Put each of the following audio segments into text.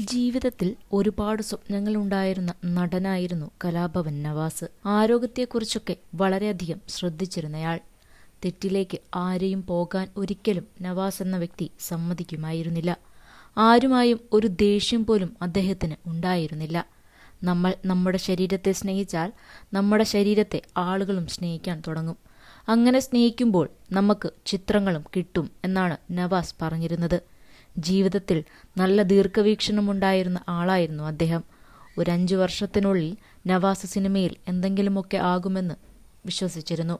ജീവിതത്തിൽ ഒരുപാട് സ്വപ്നങ്ങൾ ഉണ്ടായിരുന്ന നടനായിരുന്നു കലാഭവൻ നവാസ്. ആരോഗ്യത്തെക്കുറിച്ചൊക്കെ വളരെയധികം ശ്രദ്ധിച്ചിരുന്നയാൾ. തെറ്റിലേക്ക് ആരെയും പോകാൻ ഒരിക്കലും നവാസ് എന്ന വ്യക്തി സമ്മതിക്കുമായിരുന്നില്ല. ആരുമായും ഒരു ദേഷ്യം പോലും അദ്ദേഹത്തിന് ഉണ്ടായിരുന്നില്ല. നമ്മൾ നമ്മുടെ ശരീരത്തെ സ്നേഹിച്ചാൽ നമ്മുടെ ശരീരത്തെ ആളുകളും സ്നേഹിക്കാൻ തുടങ്ങും. അങ്ങനെ സ്നേഹിക്കുമ്പോൾ നമുക്ക് ചിത്രങ്ങളും കിട്ടും എന്നാണ് നവാസ് പറഞ്ഞിരുന്നത്. ജീവിതത്തിൽ നല്ല ദീർഘവീക്ഷണമുണ്ടായിരുന്ന ആളായിരുന്നു അദ്ദേഹം. ഒരു അഞ്ചു വർഷത്തിനുള്ളിൽ നവാസ് സിനിമയിൽ എന്തെങ്കിലുമൊക്കെ ആകുമെന്ന് വിശ്വസിച്ചിരുന്നു.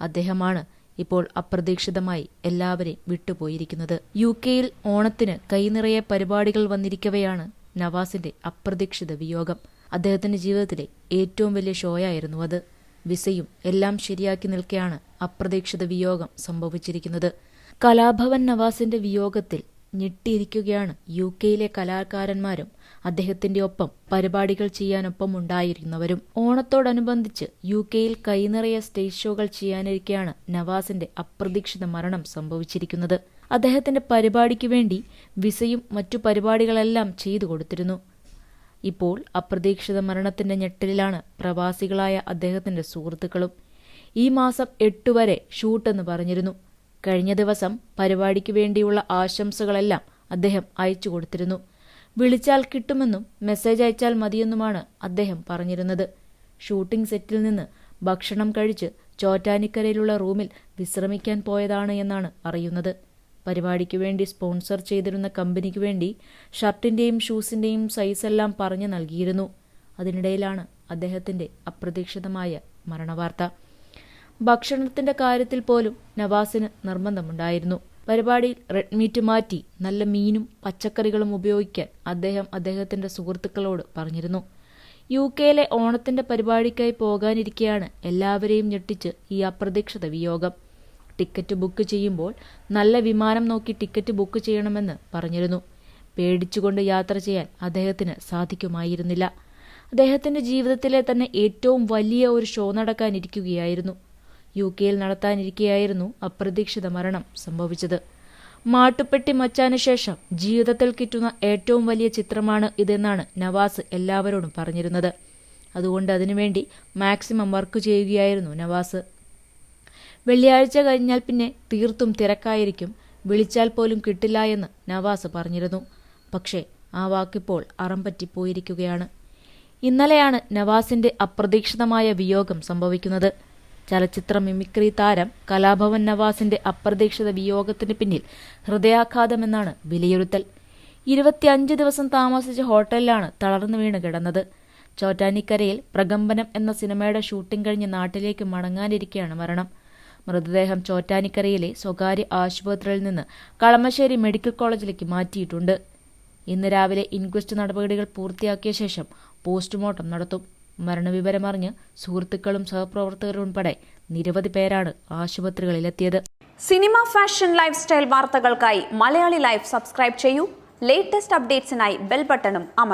അദ്ദേഹമാണ് ഇപ്പോൾ അപ്രതീക്ഷിതമായി എല്ലാവരെയും വിട്ടുപോയിരിക്കുന്നത്. യു കെയിൽ ഓണത്തിന് കൈനിറയെ പരിപാടികൾ വന്നിരിക്കവെയാണ് നവാസിന്റെ അപ്രതീക്ഷിത വിയോഗം. അദ്ദേഹത്തിന്റെ ജീവിതത്തിലെ ഏറ്റവും വലിയ ഷോയായിരുന്നു അത്. വിസയും എല്ലാം ശരിയാക്കി നിൽക്കെയാണ് അപ്രതീക്ഷിത വിയോഗം സംഭവിച്ചിരിക്കുന്നത്. കലാഭവൻ നവാസിന്റെ വിയോഗത്തിൽ ഞെട്ടിയിരിക്കുകയാണ് യു കെയിലെ കലാകാരന്മാരും അദ്ദേഹത്തിന്റെ ഒപ്പം പരിപാടികൾ ചെയ്യാനൊപ്പം ഉണ്ടായിരുന്നവരും. ഓണത്തോടനുബന്ധിച്ച് യു കെയിൽ കൈനിറയ സ്റ്റേജ് ഷോകൾ ചെയ്യാനിരിക്കെയാണ് നവാസിന്റെ അപ്രതീക്ഷിത മരണം സംഭവിച്ചിരിക്കുന്നത്. അദ്ദേഹത്തിന്റെ പരിപാടിക്ക് വേണ്ടി വിസയും മറ്റു പരിപാടികളെല്ലാം ചെയ്തു കൊടുത്തിരുന്നു. ഇപ്പോൾ അപ്രതീക്ഷിത മരണത്തിന്റെ ഞെട്ടലിലാണ് പ്രവാസികളായ അദ്ദേഹത്തിന്റെ സുഹൃത്തുക്കളും. ഈ മാസം എട്ടുവരെ ഷൂട്ടെന്ന് പറഞ്ഞിരുന്നു. കഴിഞ്ഞ ദിവസം പരിപാടിക്ക് വേണ്ടിയുള്ള ആശംസകളെല്ലാം അദ്ദേഹം അയച്ചു കൊടുത്തിരുന്നു. വിളിച്ചാൽ കിട്ടുമെന്നും മെസ്സേജ് അയച്ചാൽ മതിയെന്നുമാണ് അദ്ദേഹം പറഞ്ഞിരുന്നത്. ഷൂട്ടിംഗ് സെറ്റിൽ നിന്ന് ഭക്ഷണം കഴിച്ച് ചോറ്റാനിക്കരയിലുള്ള റൂമിൽ വിശ്രമിക്കാൻ പോയതാണ് എന്നാണ് അറിയുന്നത്. പരിപാടിക്ക് വേണ്ടി സ്പോൺസർ ചെയ്തിരുന്ന കമ്പനിക്ക് വേണ്ടി ഷർട്ടിന്റെയും ഷൂസിന്റെയും സൈസെല്ലാം പറഞ്ഞു നൽകിയിരുന്നു. അതിനിടയിലാണ് അദ്ദേഹത്തിന്റെ അപ്രതീക്ഷിതമായ മരണവാർത്ത. ഭക്ഷണത്തിന്റെ കാര്യത്തിൽ പോലും നവാസിന് നിർബന്ധമുണ്ടായിരുന്നു. പരിപാടിയിൽ റെഡ് മീറ്റ് മാറ്റി നല്ല മീനും പച്ചക്കറികളും ഉപയോഗിക്കാൻ അദ്ദേഹം അദ്ദേഹത്തിന്റെ സുഹൃത്തുക്കളോട് പറഞ്ഞിരുന്നു. യു കെയിലെ ഓണത്തിന്റെ പരിപാടിക്കായി പോകാനിരിക്കെയാണ് എല്ലാവരെയും ഞെട്ടിച്ച് ഈ അപ്രതീക്ഷിത വിയോഗം. ടിക്കറ്റ് ബുക്ക് ചെയ്യുമ്പോൾ നല്ല വിമാനം നോക്കി ടിക്കറ്റ് ബുക്ക് ചെയ്യണമെന്ന് പറഞ്ഞിരുന്നു. പേടിച്ചുകൊണ്ട് യാത്ര ചെയ്യാൻ അദ്ദേഹത്തിന് സാധിക്കുമായിരുന്നില്ല. അദ്ദേഹത്തിന്റെ ജീവിതത്തിലെ തന്നെ ഏറ്റവും വലിയ ഒരു ഷോ നടക്കാനിരിക്കുകയായിരുന്നു. യു കെയിൽ നടത്താനിരിക്കെയായിരുന്നു അപ്രതീക്ഷിത മരണം സംഭവിച്ചത്. മാട്ടുപ്പെട്ടി മച്ചാന് ശേഷം ജീവിതത്തിൽ കിട്ടുന്ന ഏറ്റവും വലിയ ചിത്രമാണ് ഇതെന്നാണ് നവാസ് എല്ലാവരോടും പറഞ്ഞിരുന്നത്. അതുകൊണ്ട് അതിനുവേണ്ടി മാക്സിമം വർക്ക് ചെയ്യുകയായിരുന്നു നവാസ്. വെള്ളിയാഴ്ച കഴിഞ്ഞാൽ പിന്നെ തീർത്തും തിരക്കായിരിക്കും. വിളിച്ചാൽ പോലും കിട്ടില്ല എന്ന് നവാസ് പറഞ്ഞിരുന്നു. പക്ഷേ ആ വാക്കിപ്പോൾ അറം പോയിരിക്കുകയാണ്. ഇന്നലെയാണ് നവാസിന്റെ അപ്രതീക്ഷിതമായ വിയോഗം സംഭവിക്കുന്നത്. ചലച്ചിത്ര മിമിക്രി താരം കലാഭവൻ നവാസിന്റെ അപ്രതീക്ഷിത വിയോഗത്തിന് പിന്നിൽ ഹൃദയാഘാതമെന്നാണ് വിലയിരുത്തൽ. ഇരുപത്തിയഞ്ച് ദിവസം താമസിച്ച ഹോട്ടലിലാണ് തളർന്നു വീണ് കിടന്നത്. ചോറ്റാനിക്കരയിൽ പ്രകമ്പനം എന്ന സിനിമയുടെ ഷൂട്ടിംഗ് കഴിഞ്ഞ് നാട്ടിലേക്ക് മടങ്ങാനിരിക്കെയാണ് മരണം. മൃതദേഹം ചോറ്റാനിക്കരയിലെ സ്വകാര്യ ആശുപത്രിയിൽ നിന്ന് കളമശ്ശേരി മെഡിക്കൽ കോളേജിലേക്ക് മാറ്റിയിട്ടുണ്ട്. ഇന്ന് രാവിലെ ഇൻക്വസ്റ്റ് നടപടികൾ പൂർത്തിയാക്കിയ ശേഷം പോസ്റ്റ്മോർട്ടം നടത്തും. മരണവിവരമറിഞ്ഞ് സുഹൃത്തുക്കളും സഹപ്രവർത്തകരും ഉൾപ്പെടെ നിരവധി പേരാണ് ആശുപത്രികളിലെത്തിയത്. സിനിമ ഫാഷൻ ലൈഫ് സ്റ്റൈൽ വാർത്തകൾക്കായി മലയാളി ലൈഫ് സബ്സ്ക്രൈബ് ചെയ്യൂ. ലേറ്റസ്റ്റ് അപ്ഡേറ്റ്സിനായി ബെൽ ബട്ടണും അമർ